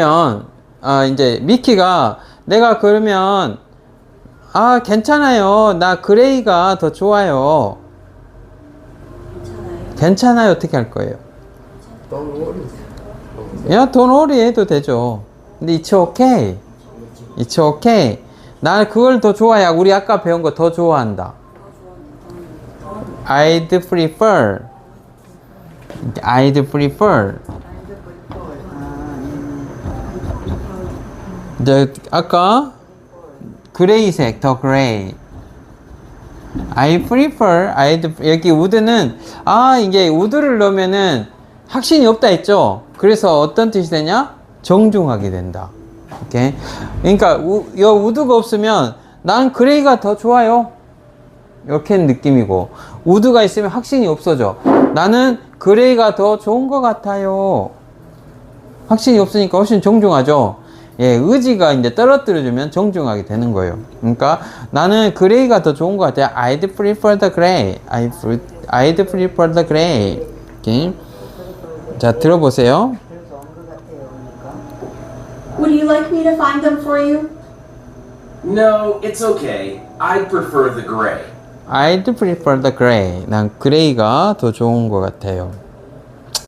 그러면 아 이제 미키가 내가 그러면 아 괜찮아요. 나 그레이가 더 좋아요. 괜찮아요. 괜찮아요. 어떻게 할 거예요? Don't worry. 야돈 오리 해도 되죠. 근데 it's okay. It's okay. 나 그걸 더 좋아해. 우리 아까 배운 거 더 좋아한다. I'd prefer. I'd prefer 이제 아까 그레이색 더 그레이. I prefer I'd 여기 우드는 아 이게 우드를 넣으면은 확신이 없다 했죠? 그래서 어떤 뜻이 되냐? 정중하게 된다. 오케이? 그러니까 우, 여 우드가 없으면 난 그레이가 더 좋아요. 이렇게 느낌이고. 우드가 있으면 확신이 없어져. 나는 그레이가 더 좋은 것 같아요. 확신이 없으니까 훨씬 정중하죠. 예, 의지가 이제 떨어뜨려주면 정중하게 되는 거예요. 그러니까 나는 그레이가 더 좋은 것 같아요. I'd prefer the gray. I, pre- I'd prefer the gray. 오케이. 자, 들어보세요. Would you like me to find them for you? No, it's okay. I prefer the gray. I'd prefer the gray. 난 그레이가 더 좋은 것 같아요.